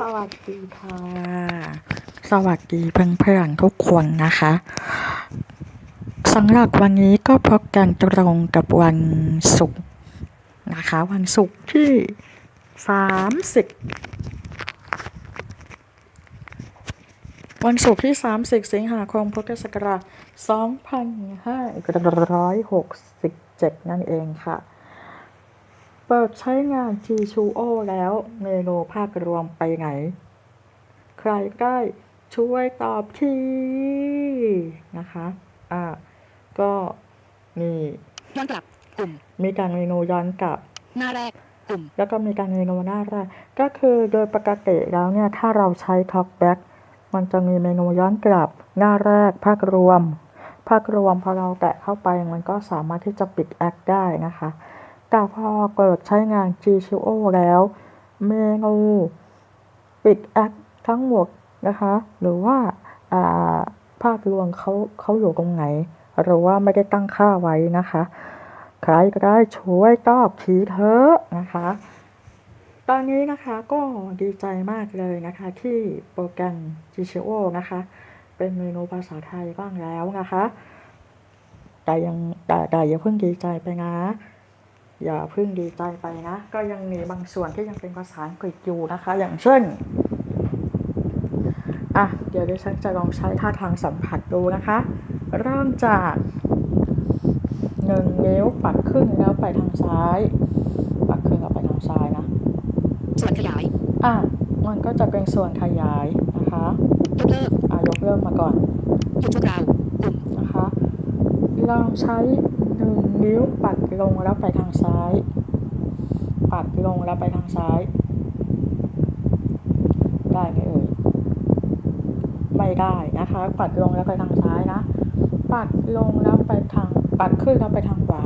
สวัสดีค่ะ สวัสดีเพื่อนๆทุกคนนะคะสำหรับวันนี้ก็พบกันตรงกับวันศุกร์นะคะ วันศุกร์ที่30วันศุกร์ที่ 30 สิงหาคมพุทธศักราช2567 นั่นเองค่ะ ปิดใช้งาน G2O แล้ว เมนูภาครวมไปไหน ใครได้ช่วยตอบทีนะคะ อ่า ก็มีย้อนกลับกลุ่ม มีการเมนูย้อนกลับ หน้าแรกกลุ่ม แล้วก็มีการเมนูหน้าแรก ก็คือโดยปกติแล้วเนี่ย ถ้าเราใช้ Talkback มันจะมีเมนูย้อนกลับ หน้าแรกภาครวม ภาครวมพอเราแตะเข้าไปมันก็สามารถที่จะปิดแอคได้นะคะ แต่พอเปิดใช้งาน G2O แล้ว เมนูปิดแอคทั้งหมดนะคะ หรือว่าภาพรวมเขาเขาอยู่ตรงไหน หรือว่าไม่ได้ตั้งค่าไว้นะคะ ใครก็ได้ช่วยตอบทีเถอะนะคะ ตอนนี้นะคะก็ดีใจมากเลยนะคะที่โปรแกรม g c o นะคะ เป็นเมนูภาษาไทยบ้างแล้วนะคะ แต่ยังแต่แต่อย่าเพิ่งดีใจไปนะ อย่าเพิ่งดีใจไปนะ ก็ยังมีบางส่วนที่ยังเป็นภาษาอังกฤษอยู่นะคะ อย่างเช่นอะเดี๋ยวดิฉันจะลองใช้ท่าทางสัมผัสดูนะคะ เริ่มจากหนึ่งนิ้วปัดขึ้นแล้วไปทางซ้าย ปัดขึ้นแล้วไปทางซ้ายนะ ส่วนขยาย อะมันก็จะเป็นส่วนขยายนะคะยกเลิกอะยกเลิกมาก่อนหยุดชั่วคราวกลุ่มนะคะลองใช้ หนึ่งนิ้วปัดลงแล้วไปทางซ้าย ปัดลงแล้วไปทางซ้าย ได้ไหมเอ่ยไม่ได้นะคะ ปัดลงแล้วไปทางซ้ายนะ ปัดลงแล้วไปทาง ปัดขึ้นแล้วไปทางขวา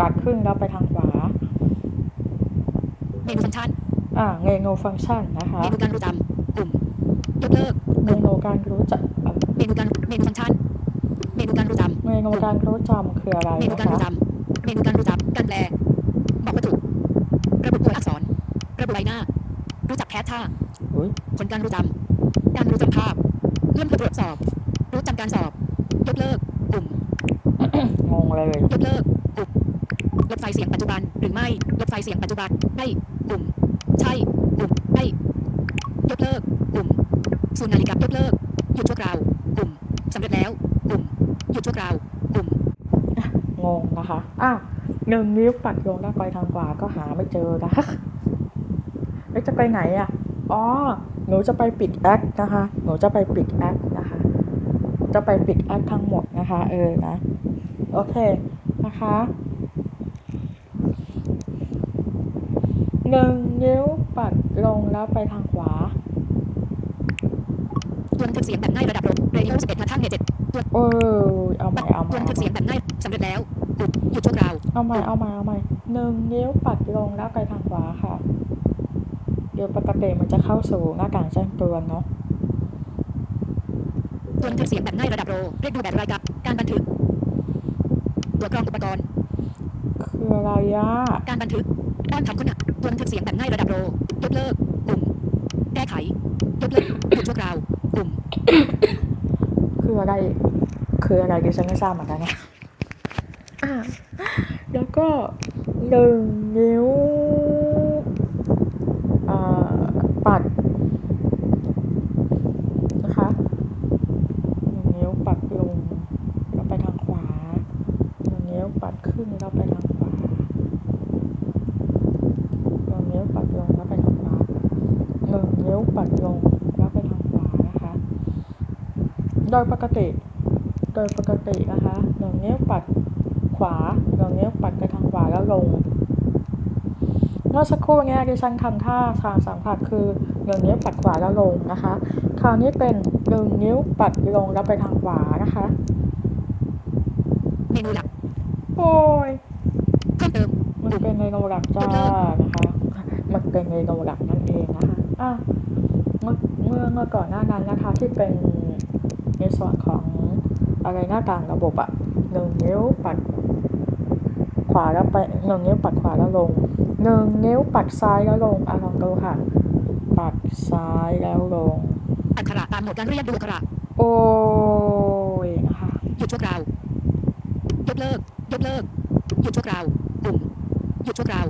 ปัดขึ้นแล้วไปทางขวาเมนูฟังก์ชันอ่าเมนูฟังก์ชันนะคะเมนูการรู้จำกลุ่มยกเลิกเมนูการรู้จักอะเมนูการเมนูฟังก์ชันเมนูการรู้จ เมนูการรู้จำคืออะไรำเมนูนะการรู้คะจำเมนูการรู้จำการแปลบอกวัตถุระบุตัวอักษร ระบุใบหน้า รู้จักแคสท่าอุ๊ย ผลการรู้จำการรู้จำภาพเลื่อนเพื่อตรวจสอบ รู้จำการสอบ ยกเลิกกลุ่ม งงเลย ยกเลิกกลุ่มลดไฟเสียงปัจจุบันหรือไม่ลดไฟเสียงปัจจุบันไม่กลุ่ม ใช่กลุ่มไม่ยกเลิกกลุ่มศูนย์นาฬิกายกเลิกหยุดชั่วคราวกลุ่มสำเร็จแล้วกลุ่ม หยุดชั่วคราวกลุ่มงงนะคะอะหนึ่งนิ้วปัดลงแล้วไปทางขวาก็หาไม่เจอนะคะแล้วจะไปไหนอะ อ๋อ หนูจะไปปิดแอคนะคะ หนูจะไปปิดแอคนะคะ จะไปปิดแอคทั้งหมดนะคะ เออนะ โอเคนะคะหนึ่งนิ้วปัดลงแล้วไปทางขวาทวนทึกเสียงแบบง่ายระดับโล เรดิโอ11มาทั้งเนเจ็ดทวนเออเอาใหม่เอาใหทม่วนเอาทึกใหเสีม่ยงแบบง่ายสำเร็จแล้วกลุ่มหยุดชั่วคราวเอาใหม่เอาใหม่เอาใหม่หนึ่งนิ้วปัดลงแล้วไปทางขวาค่ะเดี๋ยวปกติมันจะเข้าสู่หน้าต่างแจ้งเตือนเนาะทวนทึกเสียงแบบง่ายระดับโลเรียกดูแบบรายการการบันทึกตัวกรองอุปกรณ์คืออะไรอะการบันทึกด้านคำค้นหาทวนทึกเสียงแบบง่ายระดับโลยกเลิกกลุ่มแก้ไขยกเลิกหยุดชั่วคราวกลุ่มคืออะ ไรคืออะไรดิฉันไม่ทราบเหมือนกันนะอะแล้วก็หนึ่งนิ้วอ่าปัดนะคะหนึ่งนิ้วปัดลงแล้วไปทางขวาหนึ่งนิ้วปัดขึ้นแล้วไปทางขวาหนึ่งนิ้วปัดลงแล้วไปทางขวาหนึ่งนิ้วปัดลงแล้วไปทางขวานะคะ โดยปกติ โดยปกตินะคะหนึ่งนิ้วปัดขวาหนึ่งนิ้วปัดไปทางขวาแล้วลงเมื่อสักครู่เนี้ยดิฉันทำท่าทางสัมผัสคือหนึ่งนิ้วปัดขวาแล้วลงนะคะ คราวนี้เป็นหนึ่งนิ้วปัดลงแล้วไปทางขวานะคะเมนูหลักโอ้ยเพิ่มเติมมันเป็นเมนูหลักจ้านะคะมันเป็นเมนูหลักนั่นเองนะคะอะเมื่อเมื่อเมื่อก่อนหน้านั้นนะคะที่เป็น ในส่วนของอะไรหน้าต่างระบบอะหนึ่งนิ้วปัดขวาแล้วไปหนึ่งนิ้วปัดขวาแล้วลงหนึ่งนิ้วปัดซ้ายแล้วลงอะลองดูค่ะซ้ายแล้วลง อักขระตามโหมดการเรียกดูอักขระโอ้ยนะคะหยุดชั่วคราวยกเลิกยกเลิกหยุดชั่วคราวปุ่มหยุดชั่วคราว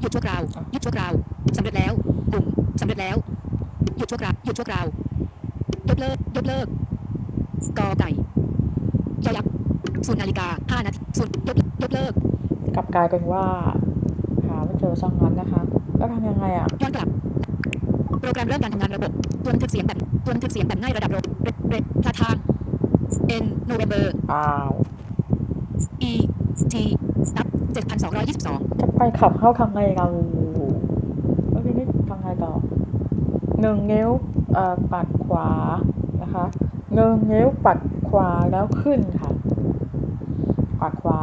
หยุดชั่วคราวหยุดชั่วคราวสำเร็จแล้วปุ่มสำเร็จแล้วหยุดชั่วคราวหยุดชั่วคราวยกเลิกยกเลิก กอไก่ยอยักษ์ศูนย์นาฬิกาห้านาทีศูนย์ยกยกเลิก กลับกลายเป็นว่าหาไม่เจอซังนั้นนะคะ แล้วทำยังไงอะย้อนกลับ โปรแกรมเริ่มการทำงานระบบตัวบันทึกเสียงแบบตัวบันทึกเสียงแบบง่ายระดับโรเรเรท่าทาง N November อ้าว E T นับ7,222จะไปขับเข้าทางไงเราแล้วทีนี้ทางไงต่อหนึ่งนิ้วเอ่อปัดขวานะคะ หนึ่งนิ้วปัดขวาแล้วขึ้นค่ะ ปัดขวา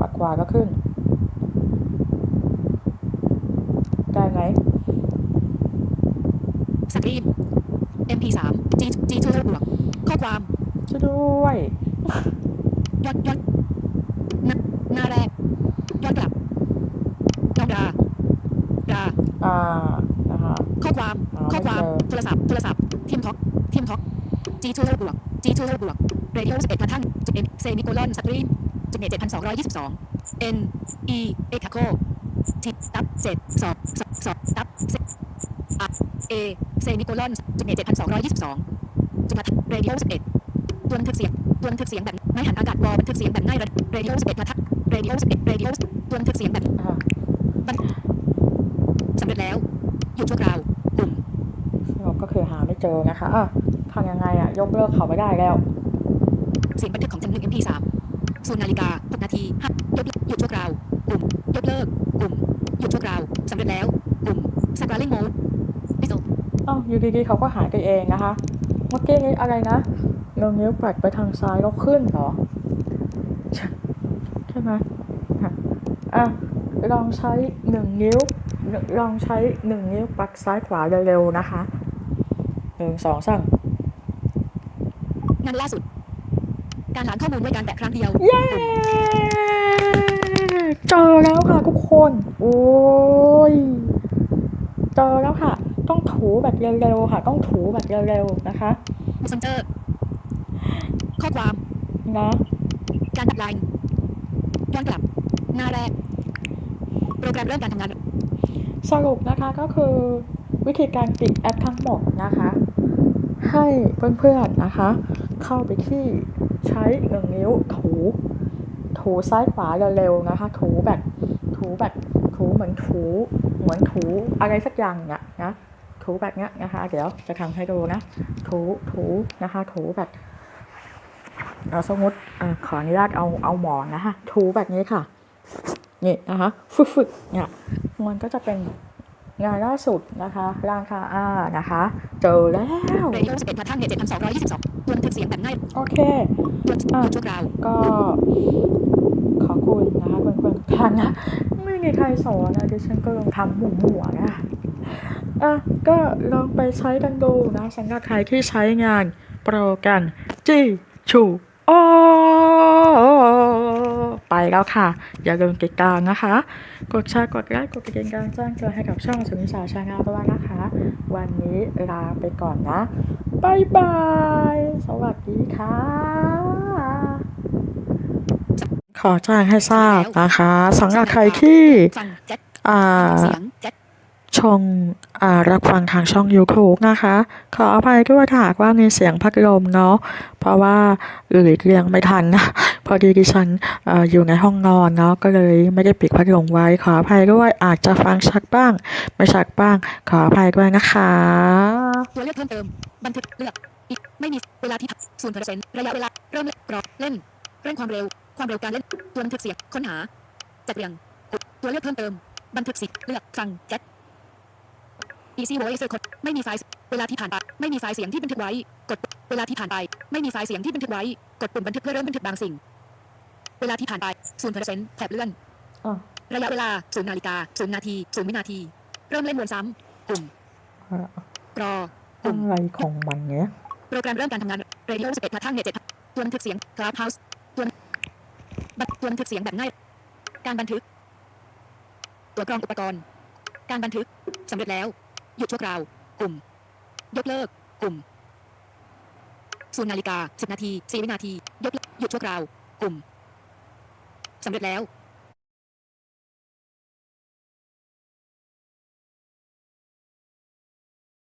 ปัดขวาแล้วขึ้น ได้ไหมสตรีม MP3 G G 2บวกข้อความช่วยด้วยย้อนย้อนหน้าหน้าแรกย้อนกลับย้อนดาดาอ่า G 2บวก G 2บวกเรดิโอ11มาทั้งจุดเอ็เซมิโคลอนสตรีมจุดเน็ต7,222 N E เอคาโคทีตับเจ็ดสองสองสองตับเซอะ A เซมิโคลอนจุดเน็ต7,222จุดมาเรดิโอ11ตัวบันทึกเสียงตัวบันทึกเสียงแบบไม่หันอากาศวอลบันทึกเสียงแบบง่ายเรดิโอ11มาทักเรดิโอ11เรดิโอตัวบันทึกเสียงแบบอ่าสำเร็จแล้วหยุดชั่วคราวปุ่ม สรุปก็คือหาไม่ เจอนะคะอะทำยังไงอะ ยกเลิกเขาไม่ได้แล้ว เสียงบันทึกของจำหนึ่ง MP3 ศูนย์นาฬิกา6นาทีห้ายกเลิกหยุดชั่วคราวปุ่มยกเลิกปุ่มหยุดชั่วคราวสำเร็จแล้วปุ่มสกราลิ่งโหมดดิจิอ้าวอยู่ดีๆเขาก็หายไปเองนะคะ เมื่อกี้นี้อะไรนะลงนิ้วปัดไปทางซ้ายแล้วขึ้นเหรอ ใช่ใช่ไหมค่ะอะลองใช้หนึ่งนิ้วลองใช้หนึ่งนิ้วปัดซ้ายขวาเร็วๆนะคะ หนึ่งสองสามงานล่าสุด การหาข้อมูลด้วยการแตะครั้งเดียวเย้เจอแล้วค่ะทุกคน โอ้ยเจอแล้วค่ะ ต้องถูแบบเร็วๆค่ะ ต้องถูแบบเร็วๆนะคะ Messenger ข้อความนะการตัดไลน์ย้อนกลับหน้าแรก โปรแกรมเริ่มการทำงาน สรุปนะคะก็คือวิธีการปิดแอปทั้งหมดนะคะ ให้เพื่อนๆนะคะ เข้าไปที่ใช้หนึ่งนิ้วถูถูซ้ายขวาเร็วๆนะคะ ถูแบบถูแบบถูเหมือนถูเหมือนถูอะไรสักอย่างเนี่ยนะถูแบบเนี้ยนะคะ เดี๋ยวจะทำให้ดูนะถูถูนะคะถูแบบเอาสมมติอะขออนุญาตเอาเอาหมอนนะคะถูแบบนี้ค่ะนี่นะคะฝึกๆเนี่ยมันก็จะเป็น งานล่าสุดนะคะร่างคาอานะคะ เจอแล้วเรดิโอ11มาทั้งเน็ต7,222ตัวบันทึกเสียงแบบง่าย โอเคตัวหยุดชั่วคราวก็ ขอบคุณนะคะเพื่อนๆทุกท่านนะไม่มีใครสอนนะดิฉันก็ลองทำหมู่ๆนะอะก็ลองไปใช้กันดูนะสำหรับใครที่ใช้งานโปรแกรมจีชูโอ ไปแล้วค่ะ อย่าลืมติดตามนะคะ กดแชร์กดไลค์กดกระดิ่งการแจ้งเตือนให้กับช่องสุนิสาชาแนลด้วยนะคะ วันนี้ลาไปก่อนนะบายบาย สวัสดีค่ะขอแจ้งให้ทราบนะคะสำหรับใครที่ฟังแจ็คอ่าเสียงรับฟังทางช่อง YouTube นะคะ ขออภัยด้วยค่ะหากว่ามีเสียงพัดลมเนาะเพราะว่าหลีกเลี่ยงไม่ทันนะ พอดีดิฉันออยู่ในห้องนอนเนาะก็เลยไม่ได้ปิดพัดลมไว้ขออภัยด้วยอาจจะฟังชัดบ้าง ไม่ชัดบ้าง ขออภัยด้วยนะคะตัวเลือกเพิ่มเติมบันทึกเลือกอีกไม่มีเวลาที่ศูนย์เปอร์เซ็นต์ระยะเวลาเริ่มเล่นกรอบเล่นเร่งความเร็ว ความเร็วการเล่นตัวบันทึกเสียงค้นหาจัดเรียงตัวเลือกเพิ่มเติมบันทึกสิทธิ์เลือกฟังแจ็ค easy voice กดไม่มีไฟล์เวลาที่ผ่านไปไม่มีไฟล์เสียงที่บันทึกไว้ กดเวลาที่ผ่านไป ไม่มีไฟล์เสียงที่บันทึกไว้ กดปุ่มบันทึกเพื่อเริ่มบันทึกบางสิ่ง เวลาที่ผ่านไปศูนย์เปอร์เซ็นต์แถบเลื่อนอะระยะเวลาศูนย์นาฬิกาศูนย์นาทีศูนย์วินาที เริ่มเล่นวนซ้ำปุ่มรอปุ่มอะไรของมันเนี้ยโปรแกรมเริ่มการทำงาน Radio 11มาทั้งเน็ต7ตัวบันทึกเสียง Clubhouse ตัวบันตัวบันทึกเสียงแบบง่ายการบันทึก ตัวกรองอุปกรณ์ การบันทึกสำเร็จแล้ว หยุดชั่วคราวปุ่ม ยกเลิก กลุ่มศูนย์นาฬิกา10นาที4วินาทียกเลิกหยุดชั่วคราว กลุ่ม สำเร็จแล้ว